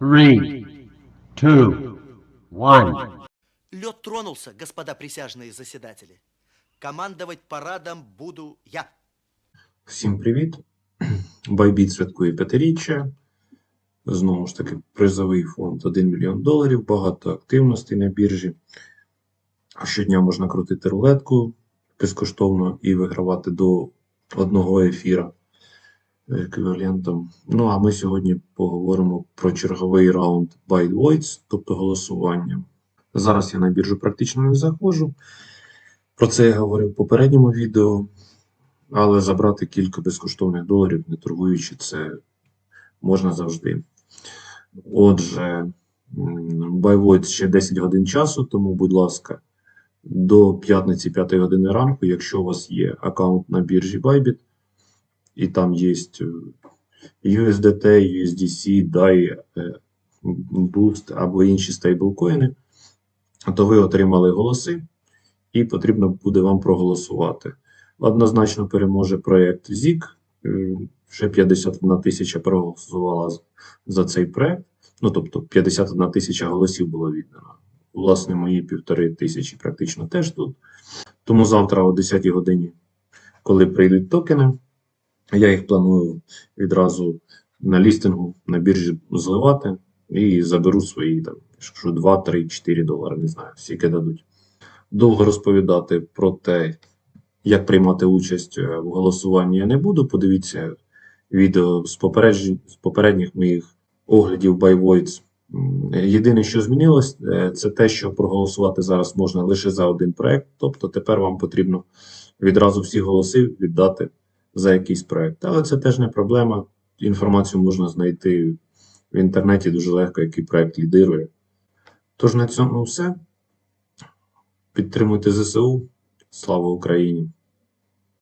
Three, two, one. Лед тронулся, господа присяжные заседатели. Командовать парадом буду я. Всім привіт! Байбіт святкує п'ятиріччя. Знову ж таки, призовий фонд 1 мільйон доларів, багато активностей на біржі. Щодня можна крутити рулетку безкоштовно і вигравати до одного ефіра еквівалентом. Ну а ми сьогодні поговоримо про черговий раунд Buy Voids, тобто голосування. Зараз я на біржу практично не заходжу. Про це я говорив в попередньому відео. Але забрати кілька безкоштовних доларів, не торгуючи, це можна завжди. Отже, байвойт ще 10 годин часу, тому, будь ласка, до п'ятниці 5 години ранку, якщо у вас є аккаунт на біржі Bybit, і там є USDT, USDC, DAI, е, Boost або інші стейблкоїни, то ви отримали голоси, і потрібно буде вам проголосувати. Однозначно переможе проєкт ЗІК. Е, Вже 51 тисяча проголосувала за цей проєкт. Ну, тобто 51 тисяча голосів було віддано. Власне, мої півтори тисячі практично теж тут. Тому завтра о 10 годині, коли прийдуть токени, я їх планую відразу на лістингу на біржі зливати і заберу свої там, я 2, 3, 4 долари, не знаю, скільки дадуть. Довго розповідати про те, як приймати участь е, в голосуванні я не буду. Подивіться відео з, з попередніх моїх оглядів by Єдине, що змінилось, е, це те, що проголосувати зараз можна лише за один проект. Тобто тепер вам потрібно відразу всі голоси віддати за якийсь проект. Але це теж не проблема. Інформацію можна знайти в інтернеті дуже легко, який проект лідирує. Тож на цьому все. Підтримуйте ЗСУ. Слава Україні!